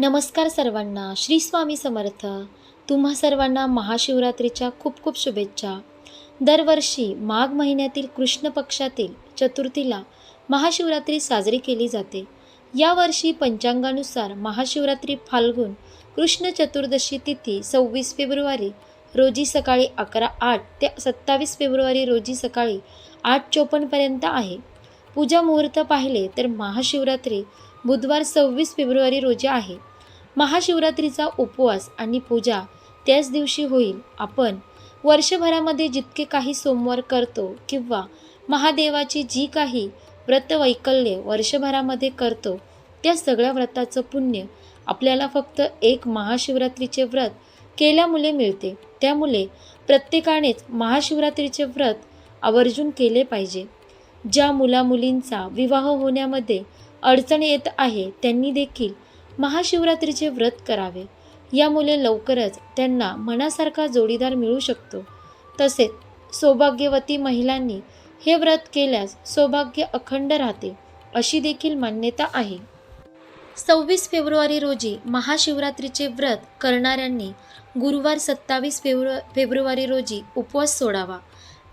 नमस्कार सर्वांना श्री स्वामी समर्थ. तुम्हा सर्वांना महाशिवरात्रीच्या खूप खूप शुभेच्छा. दरवर्षी माघ महिन्यातील कृष्ण पक्षातील चतुर्थीला महाशिवरात्री साजरी केली जाते. यावर्षी पंचांगानुसार महाशिवरात्री फाल्गुन कृष्ण चतुर्दशी तिथी सव्वीस फेब्रुवारी रोजी सकाळी अकरा आठ ते सत्तावीस फेब्रुवारी रोजी सकाळी आठ चोपन्नपर्यंत आहे. पूजा मुहूर्त पाहिले तर महाशिवरात्री बुधवार सव्वीस फेब्रुवारी रोजी आहे. महाशिवरात्रीचा उपवास आणि पूजा त्याच दिवशी होईल. आपण वर्षभरामध्ये जितके काही सोमवार करतो किंवा महादेवाची जी काही व्रतवैकल्ये वर्षभरामध्ये करतो त्या सगळ्या व्रताचं पुण्य आपल्याला फक्त एक महाशिवरात्रीचे व्रत केल्यामुळे मिळते. त्यामुळे प्रत्येकानेच महाशिवरात्रीचे व्रत आवर्जून केले पाहिजे. ज्या मुलामुलींचा विवाह होण्यामध्ये अडचण येत आहे त्यांनी देखील महाशिवरात्रीचे व्रत करावे. यामुळे लवकरच त्यांना मनासारखा जोडीदार मिळू शकतो. तसेच सौभाग्यवती महिलांनी हे व्रत केल्यास सौभाग्य अखंड राहते अशी देखील मान्यता आहे. सव्वीस फेब्रुवारी रोजी महाशिवरात्रीचे व्रत करणाऱ्यांनी गुरुवार सत्तावीस फेब्रु फेब्रुवारी रोजी उपवास सोडावा.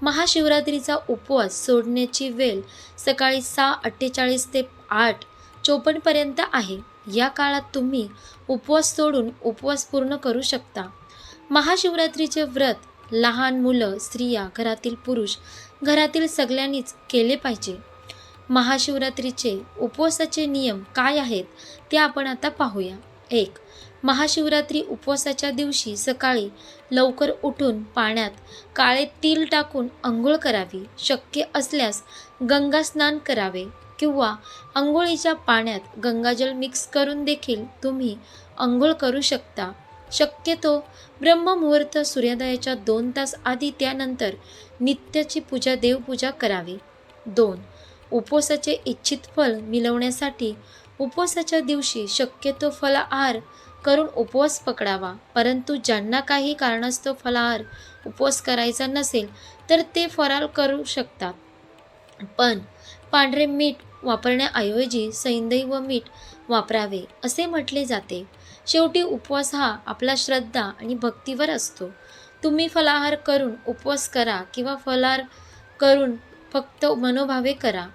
महाशिवरात्रीचा उपवास सोडण्याची वेळ सकाळी सहा अठ्ठेचाळीस ते आठ चोपन्नपर्यंत आहे. या काळात तुम्ही उपवास सोडून उपवास पूर्ण करू शकता. महाशिवरात्रीचे व्रत लहान मुलं स्त्रिया घरातील पुरुष घरातील सगळ्यांनीच केले पाहिजे. महाशिवरात्रीचे उपवासाचे नियम काय आहेत ते आपण आता पाहूया. एक महाशिवरात्री उपवासाच्या दिवशी सकाळी लवकर उठून पाण्यात काळे तिल टाकून आंघोळ करावी. शक्य असल्यास गंगा स्नान करावे. किंवा आंघोळीच्या पाण्यात गंगाजल मिक्स करून देखील तुम्ही आंघोळ करू शकता. शक्यतो ब्रह्ममुहूर्त सूर्योदयाच्या दोन तास आधी त्यानंतर नित्याची पूजा देवपूजा करावी. दोन उपवासाचे इच्छित फल मिळवण्यासाठी उपवासाच्या दिवशी शक्यतो फलाहार करून उपवास पकडावा. परंतु ज्यांना काही कारणास्तव फलाहार उपवास करायचा नसेल तर ते फराल करू शकतात. पण पांढरे मीठ वापरण्याऐवजी सैंदई व मीठ वापरावे असे म्हटले जाते. शेवटी उपवास हा आपला श्रद्धा आणि भक्तीवर असतो. तुम्ही फलाहार करून उपवास करा किंवा फलाहार करून फक्त मनोभावे करा.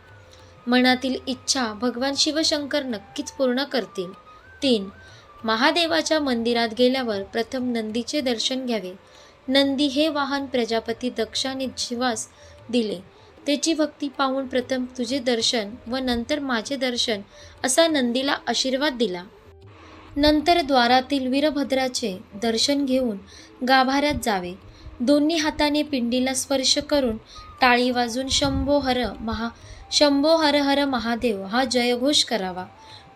मनातील इच्छा भगवान शिवशंकर नक्कीच पूर्ण करतील. तीन. महादेवाच्या मंदिरात गेल्यावर प्रथम नंदीचे दर्शन घ्यावे. नंदी हे वाहन प्रजापती दक्षाने शिवास दिले. त्याची भक्ती पाहून प्रथम तुझे दर्शन व नंतर माझे दर्शन असा नंदीला आशीर्वाद दिला. नंतर द्वारातील वीरभद्राचे दर्शन घेऊन गाभाऱ्यात जावे. दोन्ही हाताने पिंडीला स्पर्श करून टाळी वाजून शंभो हर महा शंभो हर हर महादेव हा जयघोष करावा.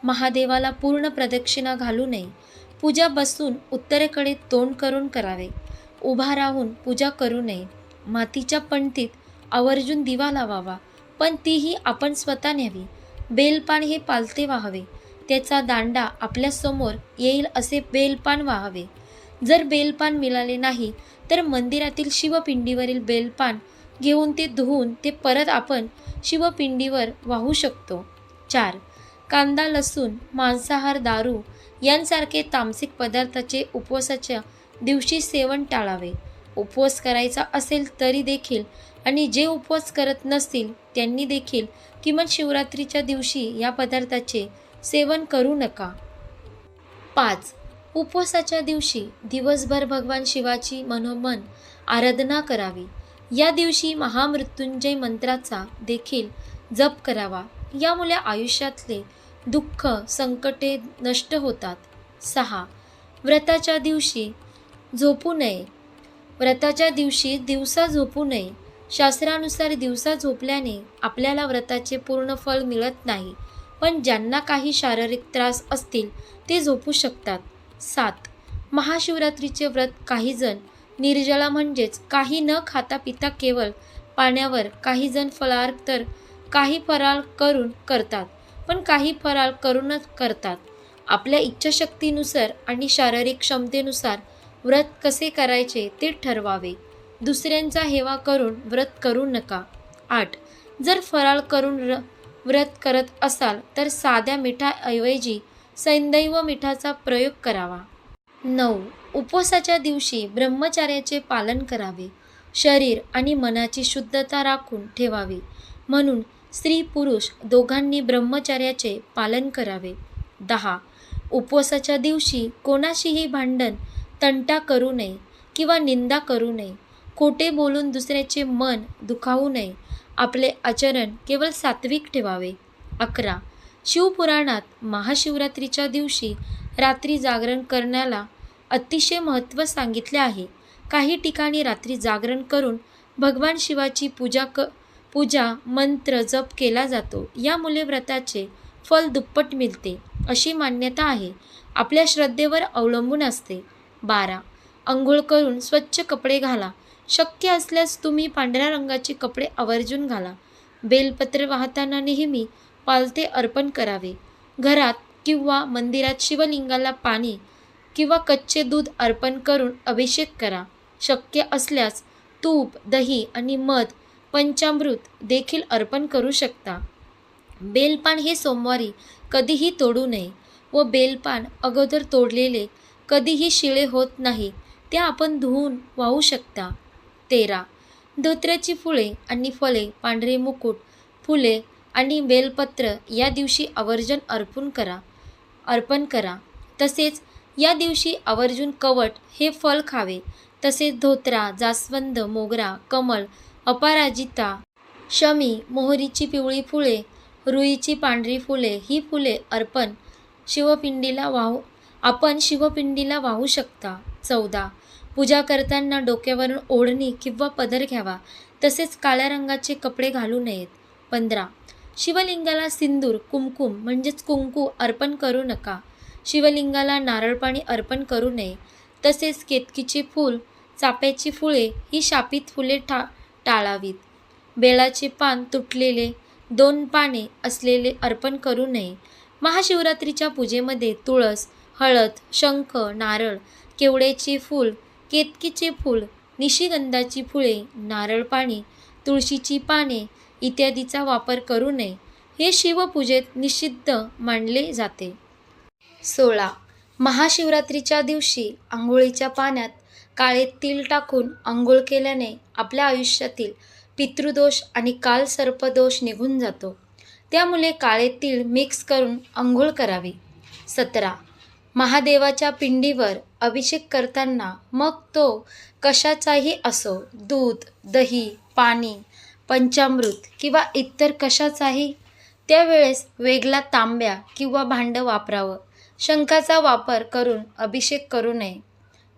महादेवाला पूर्ण प्रदक्षिणा घालू नये. पूजा बसून उत्तरेकडे तोंड करून करावे. उभा राहून पूजा करू नये. मातीच्या पणतीत आवर्जून दिवा लावावा पण तीही आपण स्वतः न्यावी. बेलपान हे पालते वाहावे. त्याचा दांडा आपल्यासमोर येईल असे बेलपान वाहावे. जर बेलपान मिळाले नाही तर मंदिरातील शिवपिंडीवरील बेलपान घेऊन ते धुवून ते परत आपण शिवपिंडीवर वाहू शकतो. चार. कांदा लसूण मांसाहार दारू यांसारखे तामसिक पदार्थाचे उपवासाच्या दिवशी सेवन टाळावे. उपवास करायचा असेल तरी देखील आणि जे उपवास करत नसतील त्यांनी देखील किमान शिवरात्रीच्या दिवशी या पदार्थाचे सेवन करू नका. पाच. उपवासाच्या दिवशी दिवसभर भगवान शिवाची मनोमन आराधना करावी. या दिवशी महामृत्युंजय मंत्राचा देखील जप करावा. यामुळे आयुष्यातले दुःख संकटे नष्ट होतात. सहा. व्रताच्या दिवशी झोपू नये. व्रताच्या दिवशी दिवसा झोपू नये. शास्त्रानुसार दिवसा झोपल्याने आपल्याला व्रताचे पूर्ण फळ मिळत नाही. पण ज्यांना काही शारीरिक त्रास असतील ते झोपू शकतात. सात. महाशिवरात्रीचे व्रत काहीजण निर्जला म्हणजेच काही न खाता पिता केवळ पाण्यावर काही जण तर काही फराळ करून करतात पण काही फराळ करूनच करतात. आपल्या इच्छाशक्तीनुसार आणि शारीरिक क्षमतेनुसार व्रत कसे करायचे ते ठरवावे. दुसऱ्यांचा हेवा करून व्रत करू नका. आठ. जर फराळ करून र व्रत करत असाल तर साध्या मिठाऐवजी सैंदैव मिठाचा प्रयोग करावा. नऊ. उपवासाच्या दिवशी ब्रह्मचार्याचे पालन करावे. शरीर आणि मनाची शुद्धता राखून ठेवावी. म्हणून स्त्री पुरुष दोघांनी ब्रह्मचार्याचे पालन करावे. दहा. उपवासाच्या दिवशी कोणाशीही भांडण तंटा करू नये किंवा निंदा करू नये. खोटे बोलून दुसऱ्याचे मन दुखावू नये. आपले आचरण केवळ सात्विक ठेवावे. अकरा. शिवपुराणात महाशिवरात्रीच्या दिवशी रात्री जागरण करण्याला अतिशय महत्त्व सांगितले आहे. काही ठिकाणी रात्री जागरण करून भगवान शिवाची पूजा क पूजा मंत्र जप केला जातो. यामुळे व्रताचे फल दुप्पट मिळते अशी मान्यता आहे. आपल्या श्रद्धेवर अवलंबून असते. बारा. अंघोळ करून स्वच्छ कपडे घाला. शक्य असल्यास तुम्ही पांढऱ्या रंगाचे कपडे आवर्जून घाला. बेलपत्र वाहताना नेहमी पालते अर्पण करावे. घरात किंवा मंदिरात शिवलिंगाला पाणी किंवा कच्चे दूध अर्पण करून अभिषेक करा. शक्य असल्यास तूप दही आणि मध पंचामृत देखील अर्पण करू शकता. बेलपान हे सोमवारी कधीही तोडू नये व बेलपान अगोदर तोडलेले कधीही शिळे होत नाही ते आपण धुवून वाहू शकता. तेरा. धोत्र्याची फुले आणि फळे पांढरे मुकुट फुले आणि बेलपत्र या दिवशी आवर्जून अर्पण करा. अर्पण करा. तसेच या दिवशी आवर्जून कवट हे फल खावे. तसेच धोत्रा जास्वंद मोगरा कमळ अपराजिता शमी मोहरीची पिवळी फुले रुईची पांढरी फुले ही फुले अर्पण शिवपिंडीला वाहू आपण शिवपिंडीला वाहू शकता. चौदा. पूजा करताना डोक्यावरून ओढणी किंवा पदर घ्यावा तसेच काळ्या रंगाचे कपडे घालू नयेत. पंधरा. शिवलिंगाला सिंदूर कुमकुम म्हणजेच कुंकू अर्पण करू नका. शिवलिंगाला नारळ पाणी अर्पण करू नये. तसेच केतकीचे फूल चाप्याची फुले ही शापित फुले टा टाळावीत. बेलाचे पान तुटलेले दोन पाने असलेले अर्पण करू नये. महाशिवरात्रीच्या पूजेमध्ये तुळस हळद शंख नारळ केवड्याचे फूल केतकीचे फूल निशिगंधाची फुले नारळ पाणी तुळशीची पाने इत्यादीचा वापर करू नये. हे शिवपूजेत निषिद्ध मानले जाते. सोळा. महाशिवरात्रीच्या दिवशी आंघोळीच्या पाण्यात काळे तिल टाकून आंघोळ केल्याने आपल्या आयुष्यातील पितृदोष आणि काल सर्पदोष निघून जातो. त्यामुळे काळे तीळ मिक्स करून आंघोळ करावी. सतरा. महादेवाच्या पिंडीवर अभिषेक करताना मग तो कशाचाही असो दूध दही पाणी पंचामृत किंवा इतर कशाचाही त्यावेळेस वेगळा तांब्या किंवा भांडं वापरावं. शंखाचा वापर करून अभिषेक करू नये.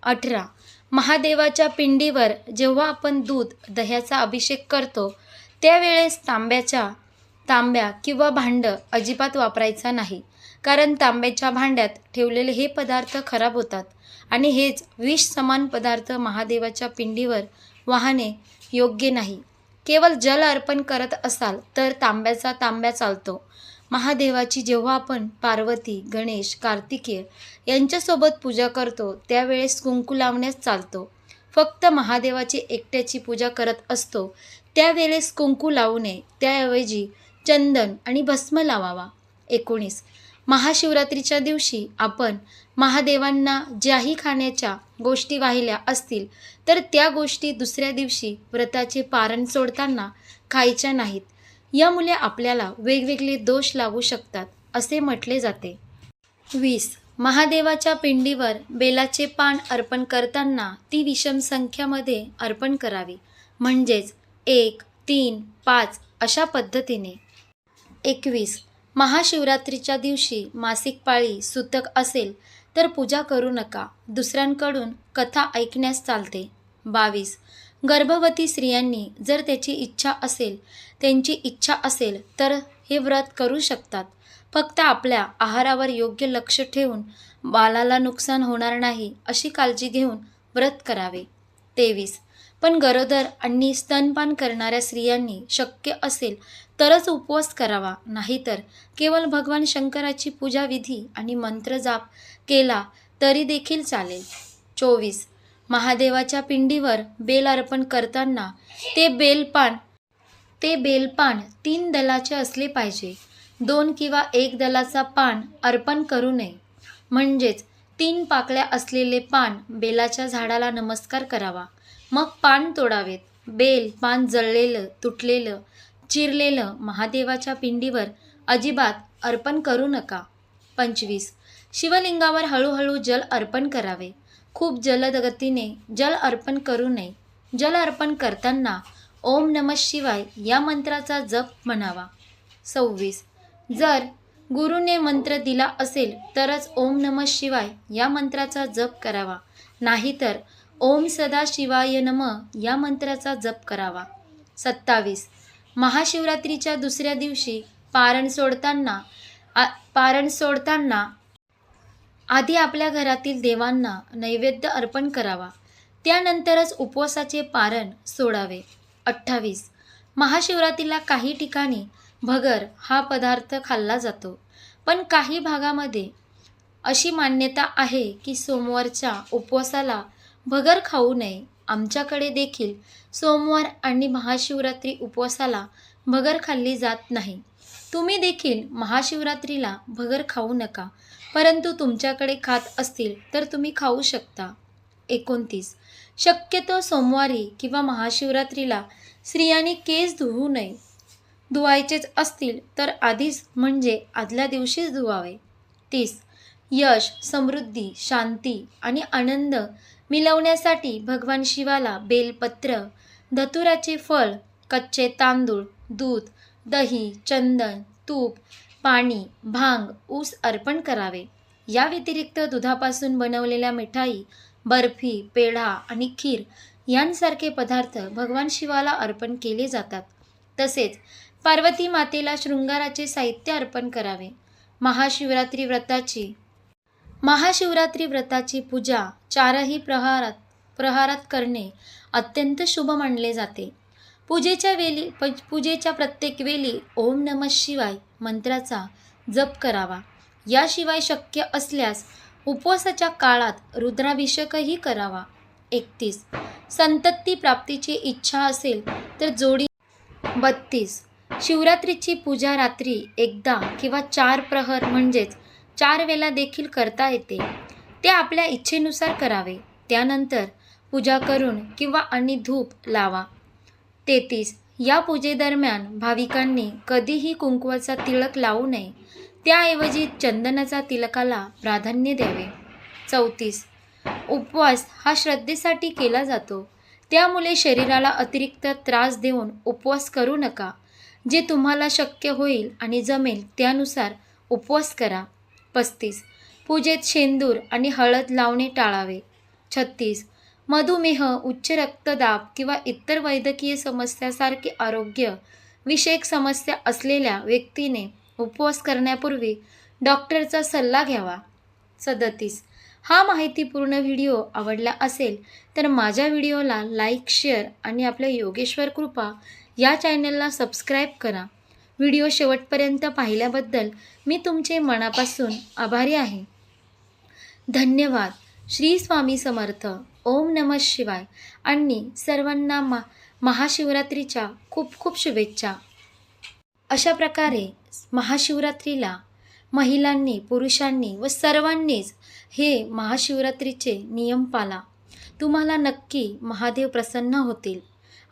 अठरा. महादेवाच्या पिंडीवर जेव्हा आपण दूध दह्याचा अभिषेक करतो त्यावेळेस तांब्याच्या तांब्या किंवा भांडं अजिबात वापरायचा नाही. कारण तांब्याच्या भांड्यात ठेवलेले हे पदार्थ खराब होतात. आणि हेच विष समान पदार्थ महादेवाच्या पिंडीवर वाहणे योग्य नाही. केवळ जल अर्पण करत असाल तर तांब्याचा तांब्या चालतो. महादेवाची जेव्हा आपण पार्वती गणेश कार्तिकेय यांच्यासोबत पूजा करतो त्यावेळेस कुंकू लावण्यास चालतो. फक्त महादेवाची एकट्याची पूजा करत असतो त्यावेळेस कुंकू लावू नये. त्याऐवजी चंदन आणि भस्म लावावा. एकोणीस. महाशिवरात्रीच्या दिवशी आपण महादेवांना ज्याही खाण्याच्या गोष्टी वाहिल्या असतील तर त्या गोष्टी दुसऱ्या दिवशी व्रताचे पारण सोडताना खायच्या नाहीत. यामुळे आपल्याला वेगवेगळे दोष लागू शकतात असे म्हटले जाते. वीस. महादेवाच्या पिंडीवर बेलाचे पान अर्पण करताना ती विषम संख्यामध्ये अर्पण करावी. म्हणजेच एक तीन पाच अशा पद्धतीने. एकवीस. महाशिवरात्रीच्या दिवशी मासिक पाळी सुतक असेल तर पूजा करू नका. दुसऱ्यांकडून कथा ऐकण्यास चालते. बावीस. गर्भवती स्त्रियांनी जर त्याची इच्छा असेल त्यांची इच्छा असेल तर हे व्रत करू शकतात. फक्त आपल्या आहारावर योग्य लक्ष ठेवून बालाला नुकसान होणार नाही अशी काळजी घेऊन व्रत करावे. तेवीस. पण गरोदर आणि स्तनपान करणाऱ्या स्त्रियांनी शक्य असेल तरच उपवास करावा. नाहीतर केवळ भगवान शंकराची पूजा विधी आणि मंत्रजाप केला तरी देखील चालेल. चोवीस. महादेवाच्या पिंडीवर बेल अर्पण करताना ते बेलपान ते बेलपान तीन दलाचे असले पाहिजे. दोन किंवा एक दलाचा पान अर्पण करू नये. म्हणजेच तीन पाकळ्या असलेले पान बेलाच्या झाडाला नमस्कार करावा. मग पान तोडावेत. बेल पान जळलेलं तुटलेलं चिरलेलं महादेवाच्या पिंडीवर अजिबात अर्पण करू नका. पंचवीस. शिवलिंगावर हळूहळू जल अर्पण करावे. खूप जलद गतीने जल अर्पण करू नये. जल अर्पण करताना ओम नम शिवाय या मंत्राचा जप म्हणावा. सव्वीस. जर गुरुने मंत्र दिला असेल तरच ओम नम शिवाय या मंत्राचा जप करावा. नाहीतर ओम सदा शिवाय नम या मंत्राचा जप करावा. सत्तावीस. महाशिवरात्रीच्या दुसऱ्या दिवशी पारण सोडताना आ पारण सोडताना आधी आपल्या घरातील देवांना नैवेद्य अर्पण करावा. त्यानंतरच उपवासाचे पारण सोडावे. अठ्ठावीस. महाशिवरात्रीला काही ठिकाणी भगर हा पदार्थ खाल्ला जातो. पण काही भागामध्ये अशी मान्यता आहे की सोमवारच्या उपवासाला भगर खाऊ नये. आमच्याकडे देखील सोमवार आणि महाशिवरात्री उपवासाला भगर खाल्ली जात नाही. तुम्ही देखील महाशिवरात्रीला भगर खाऊ नका. परंतु तुमच्याकडे खात असतील तर तुम्ही खाऊ शकता. एकोणतीस. शक्यतो सोमवारी किंवा महाशिवरात्रीला स्त्रियांनी केस धुवू नये. धुवायचेच असतील तर आधीच म्हणजे आदल्या दिवशीच धुवावे. तीस. यश समृद्धी शांती आणि आनंद मिळवण्यासाठी भगवान शिवाला बेलपत्र धतुराचे फळ कच्चे तांदूळ दूध दही चंदन तूप पाणी भांग ऊस अर्पण करावे. या व्यतिरिक्त दुधापासून बनवलेल्या मिठाई बर्फी पेढा आणि खीर यांसारखे पदार्थ भगवान शिवाला अर्पण केले जातात. तसेच पार्वती मातेला शृंगाराचे साहित्य अर्पण करावे. महाशिवरात्री व्रताची महाशिवरात्री व्रताची पूजा चारही प्रहारात प्रहारात करणे अत्यंत शुभ मानले जाते. पूजेच्या वेळी प पूजेच्या प्रत्येक वेळी ओम नम शिवाय मंत्राचा जप करावा. याशिवाय शक्य असल्यास उपवासाच्या काळात रुद्राभिषेकही करावा. एकतीस. संतती प्राप्तीची इच्छा असेल तर जोडी बत्तीस. शिवरात्रीची पूजा रात्री एकदा किंवा चार प्रहर म्हणजेच चार वेळा देखील करता येते. ते आपल्या इच्छेनुसार करावे. त्यानंतर पूजा करून किंवा आणि धूप लावा. तेहतीस. या पूजेदरम्यान भाविकांनी कधीही कुंकवाचा तिलक लावू नये. त्याऐवजी चंदनाचा तिलकाला प्राधान्य द्यावे. चौतीस. उपवास हा श्रद्धेसाठी केला जातो. त्यामुळे शरीराला अतिरिक्त त्रास देऊन उपवास करू नका. जे तुम्हाला शक्य होईल आणि जमेल त्यानुसार उपवास करा. पस्तीस. पूजेत शेंदूर आणि हळद लावणे टाळावे. छत्तीस. मधुमेह उच्च रक्तदाब किंवा इतर वैद्यकीय समस्यासारखे आरोग्य विषयक समस्या असलेल्या व्यक्तीने उपवास करण्यापूर्वी डॉक्टरचा सल्ला घ्यावा. सदतीस. हा माहितीपूर्ण व्हिडिओ आवडला असेल तर माझ्या व्हिडिओला लाईक शेअर आणि आपल्या योगेश्वर कृपा या चॅनलला सबस्क्राईब करा. व्हिडिओ शेवटपर्यंत पाहिल्याबद्दल मी तुमचे मनापासून आभारी आहे. धन्यवाद. श्री स्वामी समर्थ. ओम नम शिवाय. आणि सर्वांना मा महाशिवरात्रीच्या खूप खूप शुभेच्छा. अशा प्रकारे महाशिवरात्रीला महिलांनी पुरुषांनी व सर्वांनीच हे महाशिवरात्रीचे नियम पाला. तुम्हाला नक्की महादेव प्रसन्न होतील.